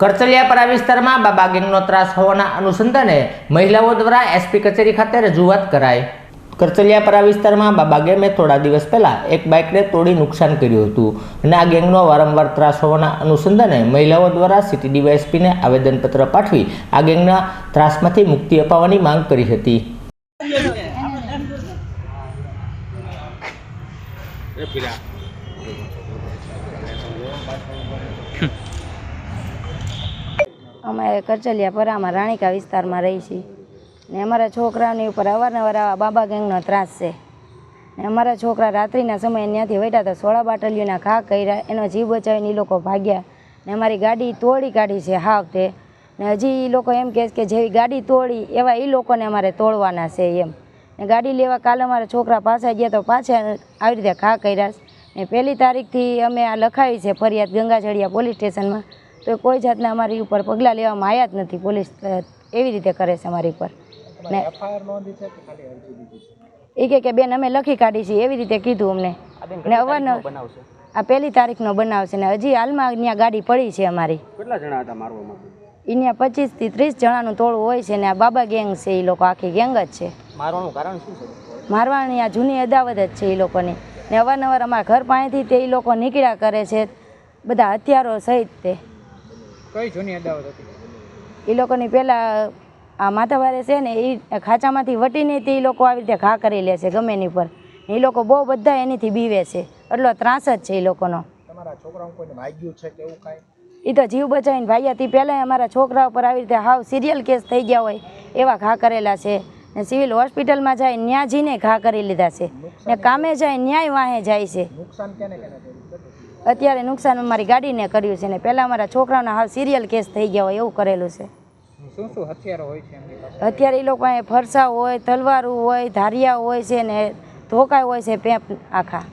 કરચલિયાપરા વિસ્તારમાં બાબા ગેંગનો ત્રાસ હોવાના અનુસંધાને મહિલાઓ દ્વારા એસપી કચેરી ખાતે રજૂઆત કરાઈ. કરચલિયાપરા વિસ્તારમાં બાબા ગેમે થોડા દિવસ પહેલાં એક બાઇકને તોડી નુકસાન કર્યું હતું અને આ ગેંગનો વારંવાર ત્રાસ હોવાના અનુસંધાને મહિલાઓ દ્વારા સિટી ડીવાયએસપીને આવેદનપત્ર પાઠવી આ ગેંગના ત્રાસમાંથી મુક્તિ અપાવવાની માંગ કરી હતી. અમે કરચલિયા પરામાં રાણીકા વિસ્તારમાં રહી છીએ. ને અમારા છોકરાઓની ઉપર અવારનવાર આવા બાબા ગેંગનો ત્રાસ છે. ને અમારા છોકરા રાત્રિના સમયે ત્યાંથી વટ્યા તો સોળા બાટલીઓના ઘા કર્યા, એનો જીવ બચાવીને એ લોકો ભાગ્યા. ને અમારી ગાડી તોડી કાઢી છે હાવ તે ને હજી એ લોકો એમ કહે કે જેવી ગાડી તોડી, એવા એ લોકોને અમારે તોડવાના છે એમ. ને ગાડી લેવા કાલે અમારા છોકરા પાછા ગયા તો પાછા આવી રીતે ઘા કર્યા ને પહેલી તારીખથી અમે આ લખાવી છે ફરિયાદ ગંગાજળિયા પોલીસ સ્ટેશનમાં. તો કોઈ જાતના અમારી ઉપર પગલાં લેવામાં આવ્યા જ નથી. પોલીસ એવી રીતે કરે છે અમારી ઉપર. ને એ કે કે બેન અમે લખી કાઢી છીએ. એવી રીતે કીધું અમને. ને અવારનવાર આ પહેલી તારીખનો બનાવ છે ને હજી હાલમાં ત્યાં ગાડી પડી છે અમારી. કેટલા જણા હતા મારવામાં અહીંયા પચીસથી ત્રીસ જણાનું ટોળું હોય છે ને આ બાબા ગેંગ છે એ લોકો આખી ગેંગ જ છે. મારવાનું કારણ શું છે? મારવાની આ જૂની અદાવત જ છે એ લોકોની. ને અવારનવાર અમારા ઘર પાસેથી તે એ લોકો નીકળ્યા કરે છે. બધા હથિયારો સહિત તે. કઈ જૂની અદાવત હતી? એ લોકોની પહેલાં આ માથાવારે છે ને એ ખાંચામાંથી વટીને તે એ લોકો આવી રીતે ઘા કરી લે છે ગમે એની પર. એ લોકો બહુ બધા એનીથી બીવે છે. એટલો ત્રાસ જ છે એ લોકોનો. તમારા છોકરાઓ કોઈને વાગ્યું છે કે એવું કાંઈ? એ તો જીવ બચાવીને ભાગ્યા તે પહેલાં અમારા છોકરા ઉપર આવી રીતે હાવ સિરિયલ કેસ થઈ ગયા હોય એવા ઘા કરેલા છે. ને સિવિલ હોસ્પિટલમાં જાય ત્યાં જઈને ઘા કરી લીધા છે. ને કામે જાય ન્યાય વાહે જાય છે. નુકસાન કેને કેને કર્યું અત્યારે નુકસાન અમારી ગાડીને કર્યું છે ને પહેલાં અમારા છોકરાઓના હાવ સિરિયલ કેસ થઈ ગયા હોય એવું કરેલું છે. શું શું હથિયારો હોય છે એમની પાસે? અત્યારે એ લોકો પાસે ફરસા હોય તલવારું હોય ધારિયા હોય છે ને ધોકા હોય છે પેપ આખા.